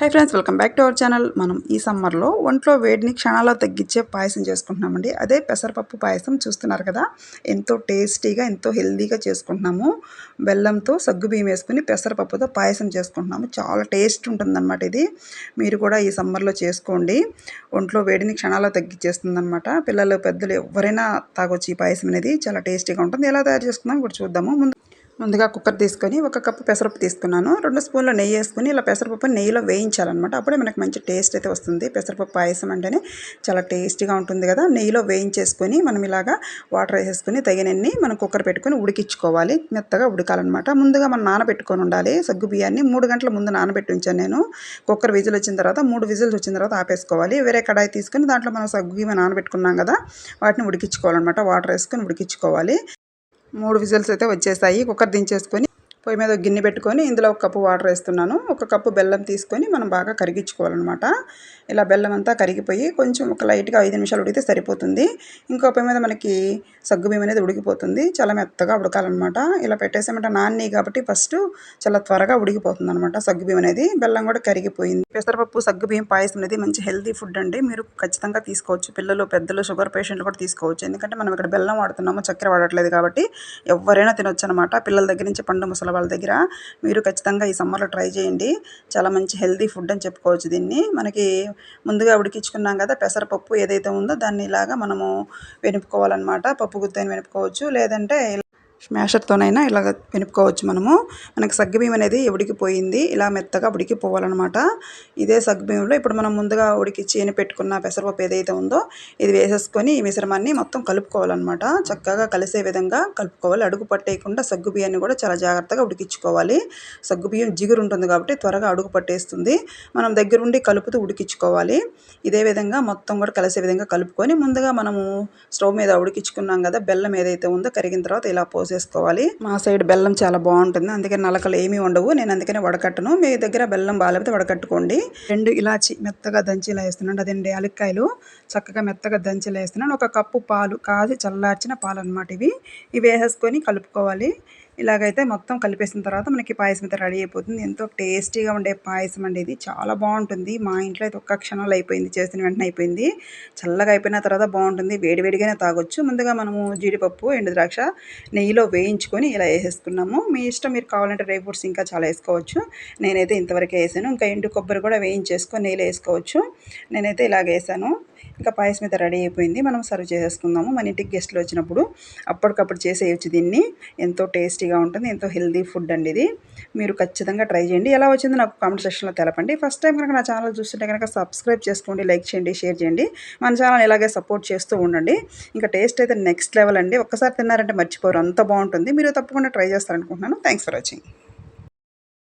Hi friends welcome back to our channel మనం ఈ సమ్మర్లో ఒంట్లో వేడిని క్షణాల్లో తగ్గించే పాయసం చేసుకుంటున్నామండి. అదే పెసరపప్పు పాయసం చూస్తున్నారు కదా. ఎంతో టేస్టీగా ఎంతో హెల్దీగా చేసుకుంటున్నాము. బెల్లంతో సగ్గు బియ్యం వేసుకుని పెసరపప్పుతో పాయసం చేసుకుంటున్నాము. చాలా టేస్ట్ ఉంటుందన్నమాట ఇది. మీరు కూడా ఈ సమ్మర్లో చేసుకోండి. ఒంట్లో వేడిని క్షణాల్లో తగ్గించేస్తుందన్నమాట. పిల్లలు పెద్దలు ఎవరైనా తాగొచ్చు ఈ పాయసం అనేది. చాలా టేస్టీగా ఉంటుంది. ఎలా తయారు చేసుకుందాం ఇప్పుడు చూద్దాము. ముందు ముందుగా కుక్కర్ తీసుకొని ఒక కప్పు పెసరపప్పు తీసుకున్నాను. రెండు స్పూన్ల నెయ్యి వేసుకుని ఇలా పెసరపప్పు నెయ్యిలో వేయించాలన్నమాట. అప్పుడే మనకి మంచి టేస్ట్ అయితే వస్తుంది. పెసరపప్పు పాయసం అంటేనే చాలా టేస్టీగా ఉంటుంది కదా. నెయ్యిలో వేయించేసుకొని మనం ఇలాగా వాటర్ వేసేసుకొని తగినన్ని మనం కుక్కర్ పెట్టుకొని ఉడికించుకోవాలి. మెత్తగా ఉడకాలన్నమాట. ముందుగా మనం నానబెట్టుకొని ఉండాలి. సగ్గు బియ్యాన్ని మూడు గంటల ముందు నానబెట్టి ఉంచాను నేను. కుక్కర్ విజిల్ వచ్చిన తర్వాత మూడు విజిల్స్ వచ్చిన తర్వాత ఆపేసుకోవాలి. వేరే కడాయి తీసుకొని దాంట్లో మనం సగ్గు బియ్యం నానబెట్టుకున్నాం కదా వాటిని ఉడికించుకోవాలన్నమాట. వాటర్ వేసుకొని ఉడికించుకోవాలి. మూడు విజిల్స్ అయితే వచ్చేసాయి. కుక్కర్ దించేసుకొని పొయ్యి మీద ఒక గిన్నె పెట్టుకొని ఇందులో ఒక కప్పు వాటర్ వేస్తున్నాను. ఒక కప్పు బెల్లం తీసుకొని మనం బాగా కరిగించుకోవాలన్నమాట. ఇలా బెల్లం అంతా కరిగిపోయి కొంచెం ఒక లైట్గా ఐదు నిమిషాలు ఉడికితే సరిపోతుంది. ఇంకో పొయ్యి మీద మనకి సగ్గుబియ్యం అనేది ఉడికిపోతుంది. చాలా మెత్తగా ఉడకాలన్నమాట. ఇలా పెట్టేసామంటే నాన్ని కాబట్టి ఫస్ట్ చాలా త్వరగా ఉడికిపోతుంది అనమాట సగ్గుబియ్యం అనేది. బెల్లం కూడా కరిగిపోయింది. పెసరపప్పు సగ్గుబియ్యం పాయసం అనేది మంచి హెల్తీ ఫుడ్ అండి. మీరు ఖచ్చితంగా తీసుకోవచ్చు. పిల్లలు పెద్దలు షుగర్ పేషెంట్లు కూడా తీసుకోవచ్చు. ఎందుకంటే మనం ఇక్కడ బెల్లం వాడుతున్నాము చక్కెర వాడట్లేదు కాబట్టి ఎవరైనా తినొచ్చు అనమాట పిల్లల దగ్గర నుంచి పండు ముసలి వాళ్ళ దగ్గర. మీరు ఖచ్చితంగా ఈ సమ్మర్లో ట్రై చేయండి. చాలా మంచి హెల్తీ ఫుడ్ అని చెప్పుకోవచ్చు దీన్ని. మనకి ముందుగా ఉడికించుకున్నాం కదా పెసరపప్పు ఏదైతే ఉందో దాన్ని ఇలాగా మనము వెనుపుకోవాలన్నమాట. పప్పు గుత్తని వెనుపుకోవచ్చు. లేదంటే స్మాషర్తోనైనా ఇలాగ వెనుపుకోవచ్చు మనము. మనకి సగ్గుబియ్యం అనేది ఉడికిపోయింది ఇలా మెత్తగా ఉడికిపోవాలన్నమాట ఇదే సగ్గుబియ్యంలో ఇప్పుడు మనం ముందుగా ఉడికిచ్చి పెట్టుకున్న పెసరపప్పు ఏదైతే ఉందో ఇది వేసేసుకొని ఈ మిశ్రమాన్ని మొత్తం కలుపుకోవాలన్నమాట. చక్కగా కలిసే విధంగా కలుపుకోవాలి. అడుగు పట్టేయకుండా సగ్గుబియ్యాన్ని కూడా చాలా జాగ్రత్తగా ఉడికించుకోవాలి. సగ్గుబియ్యం జిగురు ఉంటుంది కాబట్టి త్వరగా అడుగు పట్టేస్తుంది. మనం దగ్గరుండి కలుపుతూ ఉడికించుకోవాలి. ఇదే విధంగా మొత్తం కూడా కలిసే విధంగా కలుపుకొని ముందుగా మనము స్టవ్ మీద ఉడికించుకున్నాం కదా బెల్లం ఏదైతే ఉందో కరిగిన తర్వాత ఇలా పోసి పోసేసుకోవాలి. మా సైడ్ బెల్లం చాలా బాగుంటుంది. అందుకని నలకలు ఏమీ ఉండవు. నేను అందుకనే వడకట్టను. మీ దగ్గర బెల్లం బాగాలేకపోతే వడకట్టుకోండి. రెండు ఇలాచి మెత్తగా దంచిలా వేస్తున్నాను. అదండి అలక్కాయలు చక్కగా మెత్తగా దంచిలా వేస్తున్నాను. ఒక కప్పు పాలు కాదు చల్లార్చిన పాలు అనమాట ఇవి. ఇవి వేసేసుకొని కలుపుకోవాలి. ఇలాగైతే మొత్తం కలిపేసిన తర్వాత మనకి పాయసం అయితే రెడీ అయిపోతుంది. ఎంతో టేస్టీగా ఉండే పాయసం అండి ఇది. చాలా బాగుంటుంది. మా ఇంట్లో అయితే ఒక్క క్షణాలు అయిపోయింది. చేసిన వెంటనే అయిపోయింది. చల్లగా అయిపోయిన తర్వాత బాగుంటుంది. వేడివేడిగానే తాగొచ్చు. ముందుగా మనము జీడిపప్పు ఎండు ద్రాక్ష నెయ్యిలో వేయించుకొని ఇలా వేసేసుకున్నాము. మీ ఇష్టం మీరు కావాలంటే డ్రై ఫ్రూట్స్ ఇంకా చాలా వేసుకోవచ్చు. నేనైతే ఇంతవరకే వేసాను. ఇంకా ఎండు కొబ్బరి కూడా వేయించేసుకొని నెయ్యిలో వేసుకోవచ్చు. నేనైతే ఇలాగ వేసాను. ఇంకా పాయసం అయితే రెడీ అయిపోయింది. మనం సర్వ్ చేసేసుకుందాము. మన ఇంటికి గెస్ట్లు వచ్చినప్పుడు అప్పటికప్పుడు చేసేయచ్చు దీన్ని. ఎంతో టేస్టీగా ఉంటుంది. ఎంతో హెల్దీ ఫుడ్ అండి ఇది. మీరు ఖచ్చితంగా ట్రై చేయండి. ఎలా వచ్చిందో నాకు కామెంట్ సెక్షన్లో తెలపండి. ఫస్ట్ టైం కనుక నా ఛానల్ చూస్తుంటే కనుక సబ్స్క్రైబ్ చేసుకోండి లైక్ చేయండి షేర్ చేయండి. మన ఛానల్ ఇలాగే సపోర్ట్ చేస్తూ ఉండండి. ఇంకా టేస్ట్ అయితే నెక్స్ట్ లెవెల్ అండి. ఒక్కసారి తిన్నారంటే మర్చిపోరు. అంత బాగుంటుంది. మీరు తప్పకుండా ట్రై చేస్తారనుకుంటున్నాను. Thanks for watching.